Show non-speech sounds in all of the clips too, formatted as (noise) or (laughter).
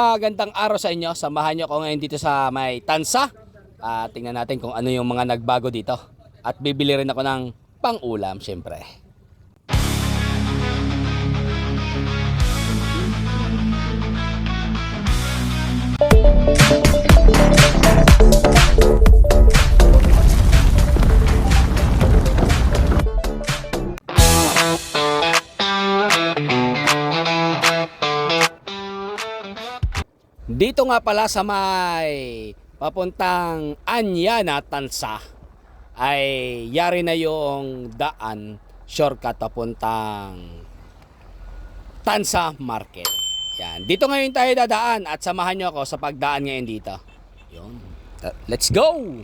Magandang araw sa inyo. Samahan nyo ako ngayon dito sa may Tansa. Ah, tingnan natin kung ano yung mga nagbago dito. At bibili rin ako ng pang-ulam, syempre. Dito nga pala sa may papuntang Anyana, Tansa ay yari na yung daan shortcut papuntang Tansa Market. Yan. Dito ngayon tayo dadaan at samahan nyo ako sa pagdaan ngayon dito. Yun. Ta- Let's go!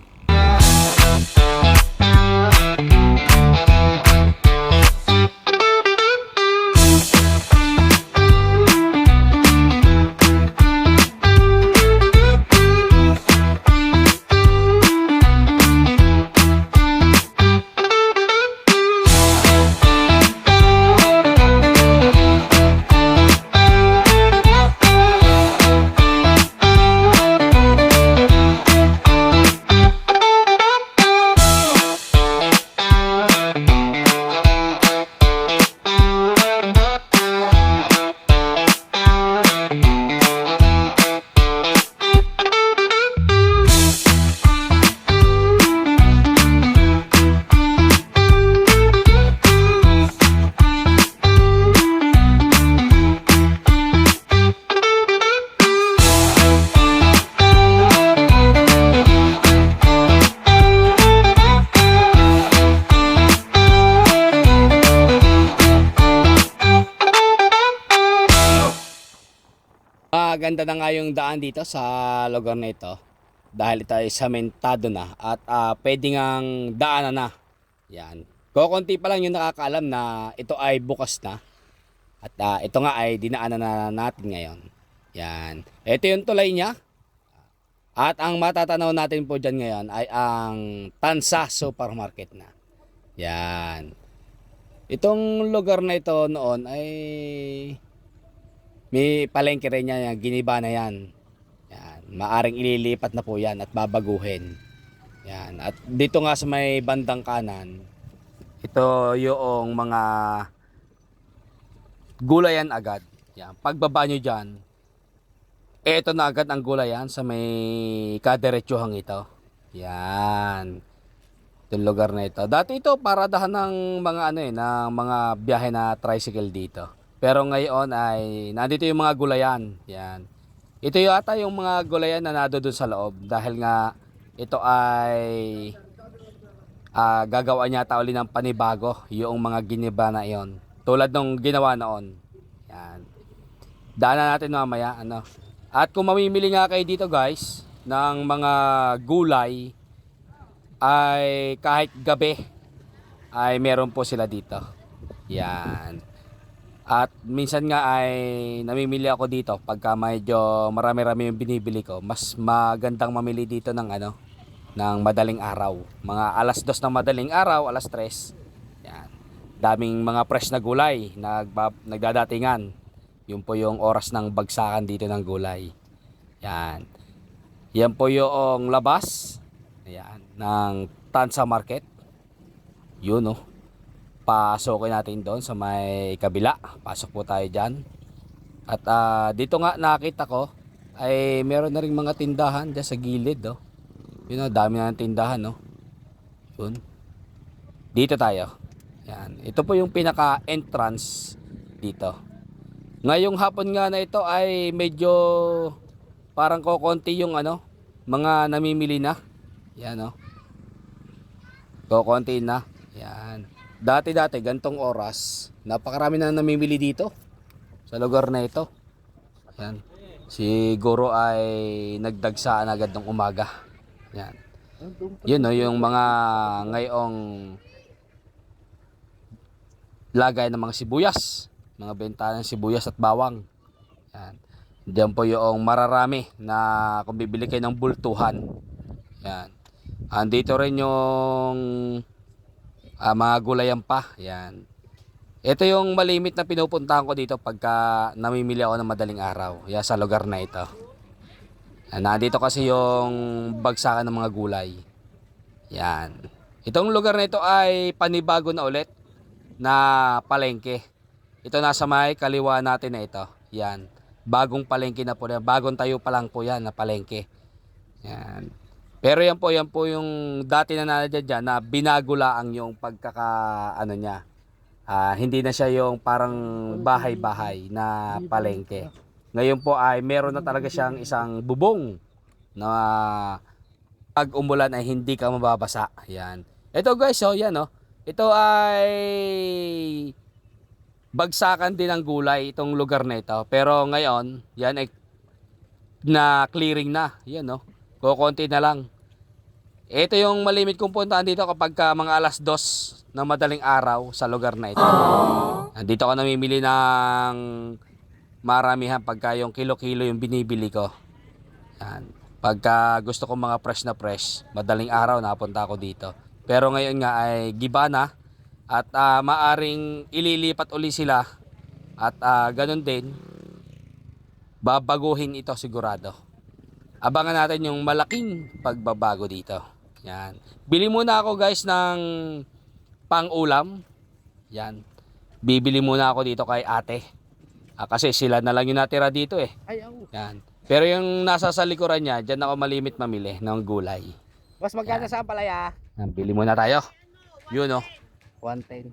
Maganda na nga yung daan dito sa lugar na ito. Dahil ito ay samentado na at ah, pwede ngang daanan na. Yan. Kukunti pa lang yung nakakaalam na ito ay bukas na. At ah, ito nga ay dinaanan na natin ngayon. Yan. Ito yung tulay niya. At ang matatanaw natin po dyan ngayon ay ang Tansa Supermarket na. Yan. Itong lugar na ito noon ay may palengke rin yan, yan, giniba na yan. Yan, maaring ililipat na po yan at babaguhin. Yan, at dito nga sa may bandang kanan, ito yung mga gulayan agad. Yan, pagbaba nyo dyan, eto na agad ang gulayan sa may kadiretsuhang ito. Yan. Itong lugar na ito. Dati ito paradahan ng mga ano eh, ng mga biyahe na tricycle dito. Pero ngayon ay nandito yung mga gulayan. Yan. Ito yata yung mga gulayan na nado doon sa loob dahil nga ito ay ah, gagawa niya uli ng panibago yung mga giniba na iyon. Tulad nung ginawa noon. Yan. Daanan natin mamaya ano. At kung mamimili nga kayo dito guys ng mga gulay ay kahit gabi ay meron po sila dito. Yan. At minsan nga ay namimili ako dito pagka medyo marami-rami yung binibili ko. Mas magandang mamili dito ng ano, ng madaling araw. Mga alas dos ng madaling araw, alas tres. Yan. Daming mga fresh na gulay nagba, nagdadatingan. Yun po yung oras ng bagsakan dito ng gulay. Yan. Yan po yung labas. Yan. Ng Tansa Market. Yun oh pasokin natin doon sa may kabila. Pasok po tayo dyan. At ah, dito nga nakita ko ay meron na rin mga tindahan dyan sa gilid. Oh. Yun oh, dami na ng tindahan. No? Yun. Dito tayo. Yan. Ito po yung pinaka entrance dito. Ngayong hapon nga na ito ay medyo parang kokonti yung ano, mga namimili na. Yan oh. Kokonti na. Yan. Dati-dati, gantong oras, napakarami na namimili dito sa lugar na ito. Yan. Siguro ay nagdagsaan agad ng umaga. Yan. Yun no, yung mga ngayong lagay ng mga sibuyas. Mga benta ng sibuyas at bawang. Yan. Diyan po yung mararami na kung bibili kayo ng bultuhan. Yan. Andito rin yung Ah, mga gulayan pa. Yan. Ito yung malimit na pinupuntahan ko dito pagka namimili ako ng madaling araw. Yan sa lugar na ito. Yan, nandito kasi yung bagsakan ng mga gulay. Yan. Itong lugar na ito ay panibago na ulit na palengke. Ito nasa may kaliwa natin na ito. Yan. Bagong palengke na po. Bagong tayo pa lang po yan na palengke. Yan. Pero yan po, yan po yung dati na nandiyan dyan na binagulaang yung pagkaka, ano niya. Ah, hindi na siya yung parang bahay-bahay na palengke. Ngayon po ay meron na talaga siyang isang bubong na pag umulan ay hindi ka mababasa. Yan. Ito guys, oh, yan oh. Ito ay bagsakan din ng gulay itong lugar na ito. Pero ngayon, yan ay na clearing na. Yan oh. Kukunti na lang. Ito yung malimit kong puntaan dito kapag ka mga alas dos ng madaling araw sa lugar na ito. Dito ako namimili ng maramihan pagka yung kilo-kilo yung binibili ko. Yan. Pagka gusto ko mga fresh na fresh, madaling araw napunta ako dito. Pero ngayon nga ay giba na at ah, maaring ililipat uli sila at ah, ganun din babaguhin ito sigurado. Abangan natin yung malaking pagbabago dito. Yan. Bili muna ako guys ng pang-ulam. Yan. Bibili muna ako dito kay ate. Ah, kasi sila na lang yung natira dito eh. Ay. Yan. Pero yung nasa sa likuran niya, dyan ako malimit mamili ng gulay. Boss, magkano sa palaya? Yan, bili muna tayo. Yun oh. 110.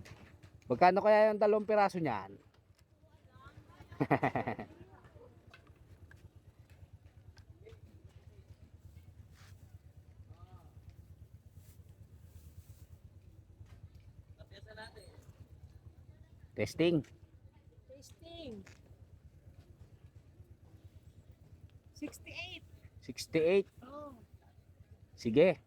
Magkano kaya yung dalawang piraso niyan? (laughs) Testing. Tasting. 68. 68. Oh. Sige.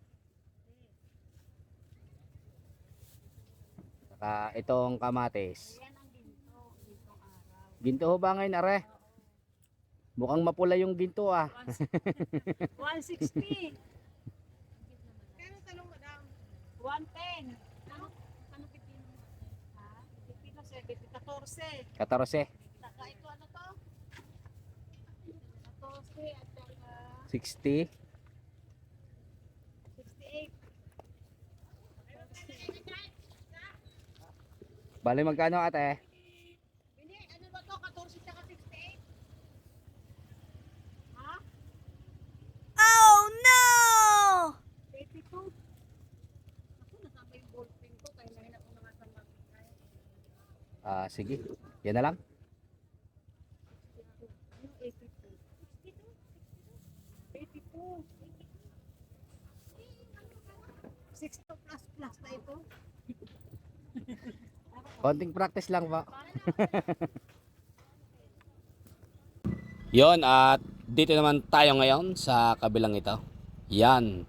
Saka itong kamatis. Yan ang ginto. Gintong araw. Ginto ho ba ngayon, are? Mukhang mapula yung ginto ah. 160. (laughs) 14. 14. Saka ito ano to? 14 at saka 60. 68. Bali magkano ate? Bini, ano ba to? 14 saka 68? Ha? Oh no! 82. Ako, nasama yung ballpen ko. Kaya nahin ako naman sa mga Ah, sige. Yan na lang. 82? 82. 62 plus plus na ito. Konting practice lang ba? (laughs) Yon at dito naman tayo ngayon sa kabilang ito. Yan.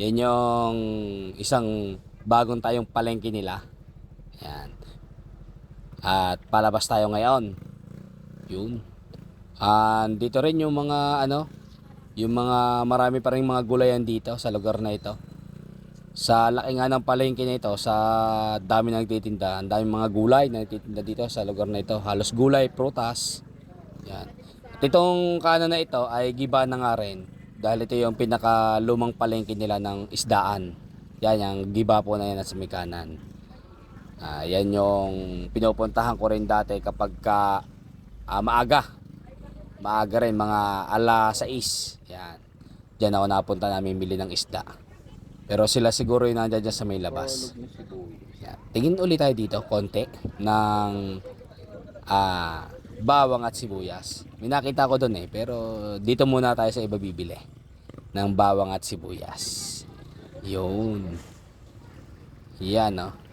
Yan yung isang bagong tayong palengke nila. Yan. At palabas tayo ngayon. Yun. And dito rin yung mga ano, yung mga marami pa rin mga gulayan dito sa lugar na ito. Sa laki nga ng palengke na ito, sa dami na nagtitinda, ang dami mga gulay na nagtitinda dito sa lugar na ito. Halos gulay, prutas. Yan. At itong kanan na ito ay giba na nga rin dahil ito yung pinakalumang palengke nila ng isdaan. Yan, yung giba po na yan sa may kanan. Ah, yan yung pinupuntahan ko rin dati kapag ka, ah, maaga. Maaga rin, mga ala 6. Yan. Diyan ako napunta namin mili ng isda. Pero sila siguro yung nandiyan dyan sa may labas. Yan. Tingin ulit tayo dito, konti, ng ah, bawang at sibuyas. May nakita ko doon eh, pero dito muna tayo sa iba bibili ng bawang at sibuyas. Yun. Yan, no?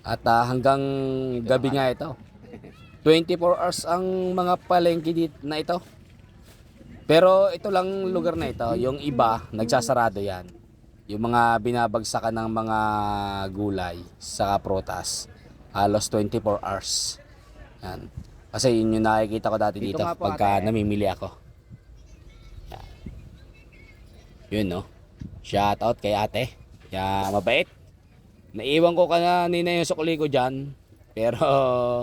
At ah, hanggang gabi nga ito. 24 hours ang mga palengke dito na ito. Pero ito lang lugar na ito, yung iba nagsasarado yan. Yung mga binabagsakan ng mga gulay sa prutas, halos 24 hours. Yan. Kasi yun yung nakikita ko dati Dito dito, po, pagka ate. namimili ako. Yan. Yun no. Shout out kay ate. Ya, mabait. Naiwan ko kanina yung sukli ko dyan. Pero,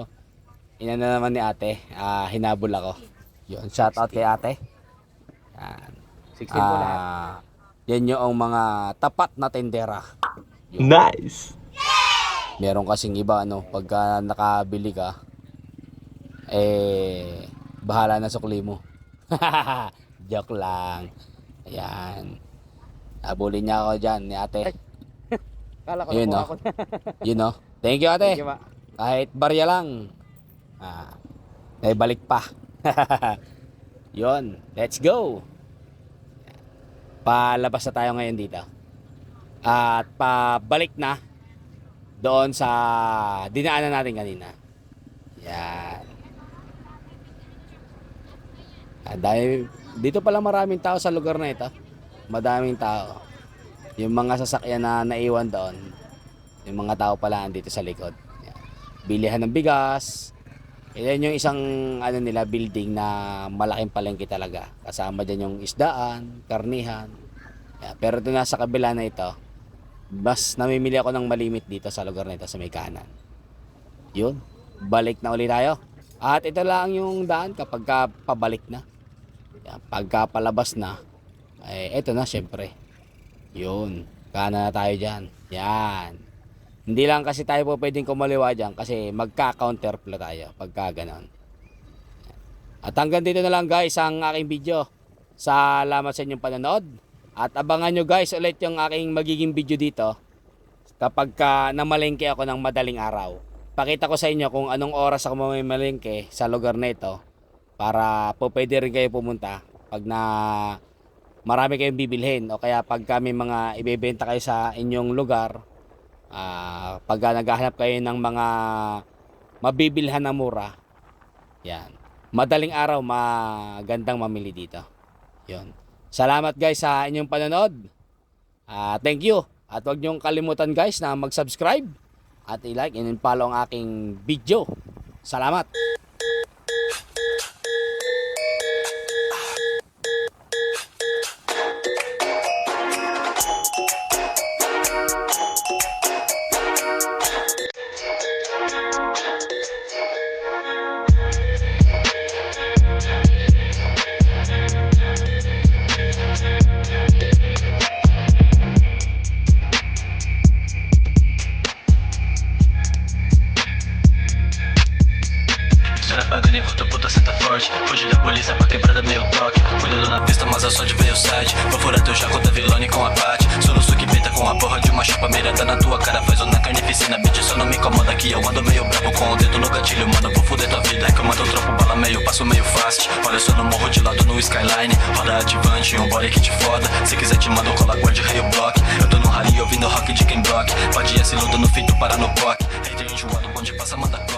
(laughs) ina na naman ni ate, ah, hinabol ako. Yun, shout out kay ate. Yan. 16 po lahat. Ah, yan yung mga tapat na tendera. Nice. Meron kasing iba, ano, pagka nakabili ka, eh, bahala na sukli mo. (laughs) Joke lang. Ayan. Abulin niya ako dyan, ni ate. Kala ko nakuha no? ko na. (laughs) Yun, no? Thank you, ate. Thank you, ma. Kahit barya lang. Ah, may balik pa. (laughs) Yon, let's go. Palabas na tayo ngayon dito. At pabalik na doon sa dinaanan natin kanina. Yan. Ah, dahil dito pala maraming tao sa lugar na ito. Madaming tao. Yung mga sasakyan na naiwan doon, yung mga tao pala andito sa likod. Bilihan ng bigas. Yan yung isang ano nila building na malaking palengke talaga. Kasama dyan yung isdaan, karnihan. Yan. Pero ito nasa kabila na ito, mas namimili ako ng malimit dito sa lugar na ito sa may kanan. Yun. Balik na ulit tayo. At ito lang yung daan kapag ka pabalik na. Yan. Pagka palabas na, eh, ito na syempre. Yun. Kanan na tayo dyan. Yan. Hindi lang kasi tayo po pwedeng kumaliwa dyan kasi magka-counterflow tayo pagka ganon. At hanggang dito na lang guys ang aking video. Salamat sa inyong panonood. At abangan nyo guys ulit yung aking magiging video dito kapag ka namalengke ako ng madaling araw. Pakita ko sa inyo kung anong oras ako mamamalengke sa lugar na ito para po pwede rin kayo pumunta pag na marami kayong bibilhin. O kaya pag kami mga ibebenta kayo sa inyong lugar ah pag naghahanap kayo ng mga mabibilhan na mura yan. Madaling araw magandang mamili dito. Yon salamat guys sa inyong panonood. Ah, thank you. At huwag niyong kalimutan guys na mag-subscribe at i-like and follow ang aking video. Salamat Mas a sorte veio side. Vou furar teu jaco da vilone com a Soluço que beta com a porra de uma chapa mirada na tua cara. Faz uma carnificina, bitch, só não me incomoda que eu ando meio brabo com o dedo no gatilho. Mano, vou fuder tua vida, é que eu mando troco bala meio, passo meio fast. Olha só no morro de lado no skyline. Roda ativante, um body que te foda. Se quiser te mando cola, guarde rei o block. Eu tô no rally ouvindo rock de Ken Block. Pode ir se ludo no feito para no coque Hater enjoado, bonde passa, manda